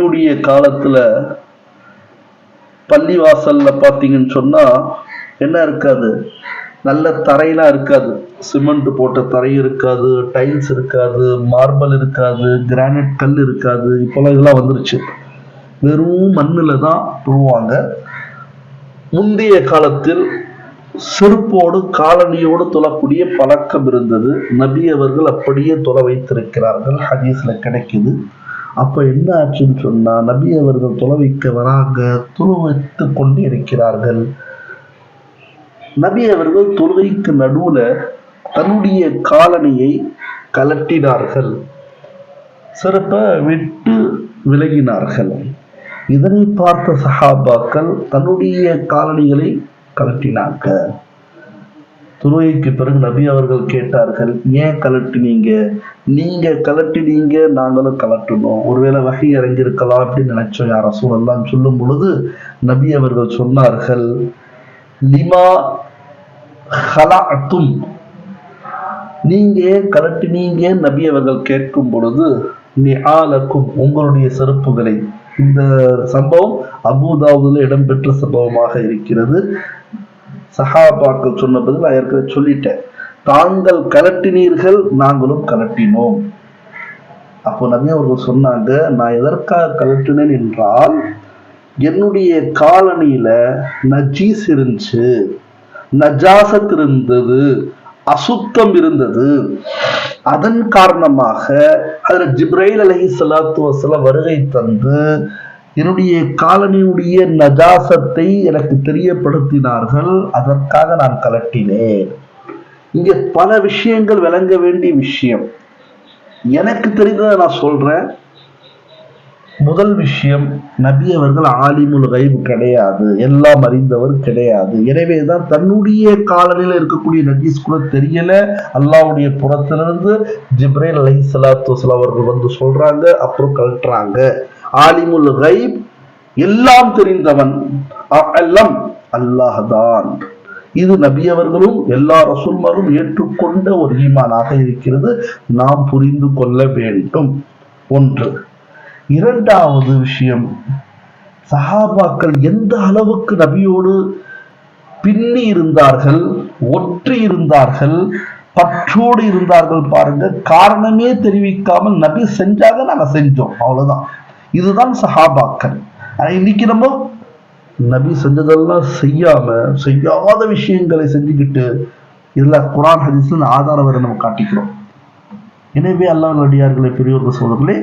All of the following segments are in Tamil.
நபியுடைய காலத்துல பள்ளிவாசல்ல பார்த்தீங்கன்னு சொன்னால் என்ன இருக்காது? நல்ல தரையெல்லாம் இருக்காது. சிமெண்ட் போட்ட தரை இருக்காது டைல்ஸ் இருக்காது மார்பல் இருக்காது கிரானைட் கல் இருக்காது. இப்போலாம் இதெல்லாம் வந்துருச்சு. வெறும் மண்ணில் தான் துருவாங்க முந்தைய காலத்தில் செருப்போடு காலணியோடு தொழக்கூடிய பழக்கம் இருந்தது. நபி அவர்கள் அப்படியே தொலை வைத்திருக்கிறார்கள். ஹதீஸில் கிடைக்குது. அப்ப என்ன ஆச்சுன்னு சொன்னா நபி அவர்கள் துளவிக்க வராங்க துருவித்து கொண்டு இருக்கிறார்கள். நபி அவர்கள் தொழுகைக்கு நடுவுல தன்னுடைய காலணியை கலட்டினார்கள். சிறப்ப விட்டு விலகினார்கள். இதனை பார்த்த சஹாபாக்கள் தன்னுடைய காலணிகளை கலட்டினாங்க. துருவைக்கு பிறகு நபி அவர்கள் கேட்டார்கள் ஏன் கலட்டினீங்க? நீங்க கலட்டினீங்க நாங்களும் கலட்டணும் ஒருவேளை வகை இறங்கியிருக்கலாம் அப்படின்னு நினைச்சோம். யார் சூழல்லாம் சொல்லும் பொழுது நபி அவர்கள் சொன்னார்கள் லிமா ஹலாத்தும் நீங்க ஏன் கலட்டினீங்க நபி அவர்கள் கேட்கும் பொழுது நிஆலக்கும் உங்களுடைய செருப்புகளை. இந்த சம்பவம் அபுதாவுல இடம்பெற்ற சம்பவமாக இருக்கிறது. சஹாபாக்கள் சொன்ன பதில் நான் ஏற்கனவே சொல்லிட்டேன். தாங்கள் கலட்டினீர்கள் நாங்களும் கலட்டினோம். அப்போ நபி அவர்கள் சொன்னாங்க நான் எதற்காக கலட்டினேன் என்றால் என்னுடைய காலனியில நஜீஸ் இருந்துச்சு நஜாசத் இருந்தது அசுத்தம் இருந்தது. அதன் காரணமாக அதில் ஜிப்ரைல் அலஹி சலாத்து வசலம் வருகை தந்து என்னுடைய காலனியுடைய நஜாசத்தை எனக்கு தெரியப்படுத்தினார்கள். அதற்காக நான் கலட்டினேன். இங்கே பல விஷயங்கள் விளங்க வேண்டிய விஷயம். எனக்கு தெரிந்ததை நான் சொல்றேன். முதல் விஷயம் நபி அவர்கள் ஆலிமுல் கைப் கிடையாது. எல்லாம் அறிந்தவர் கிடையாது. எனவே தான் தன்னுடைய காலனில இருக்கக்கூடிய நஜீஸ் கூட தெரியல. அல்லாவுடைய புறத்திலிருந்து ஜிப்ரேல் அலை சலாத்து அவர்கள் வந்து சொல்றாங்க அப்புறம் கழட்டுறாங்க. ஆலிமுல் கைப் எல்லாம் தெரிந்தவன். எல்லாம் அல்லாஹ்தான். இது நபி அவர்களும் எல்லா ரசூல்மாரும் ஏற்றுக்கொண்ட ஒரு ஈமானாக இருக்கிறது. நாம் புரிந்து கொள்ள வேண்டும். ஒன்று. இரண்டாவது விஷயம் சஹாபாக்கள் எந்த அளவுக்கு நபியோடு பின்னி இருந்தார்கள் ஒற்றி இருந்தார்கள் பற்றோடு இருந்தார்கள் பாருங்க காரணமே தெரிவிக்காமல் நபி செஞ்சாக நாங்க செஞ்சோம் அவ்வளவுதான். இதுதான் சஹாபாக்கள். ஆனா இன்னைக்கு நம்ம நபி செஞ்சதெல்லாம் செய்யாம செய்யாத விஷயங்களை செஞ்சுக்கிட்டு இதுல குரான் ஹதீஸ்ல ஆதாரம் வரை நம்ம காட்டிக்கிறோம். எனவே அல்லாஹ் அடியார்களை பெரியோர்கள் சோதர்களே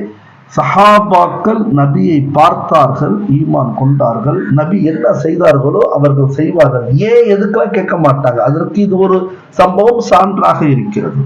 சஹாபாக்கள் நபியை பார்த்தார்கள் ஈமான் கொண்டார்கள். நபி என்ன செய்தார்களோ அவர்கள் செய்வார்கள். ஏன் எதுக்கெல்லாம் கேட்க மாட்டாங்க? அதற்கு இது ஒரு சம்பவம் சான்றாக இருக்கிறது.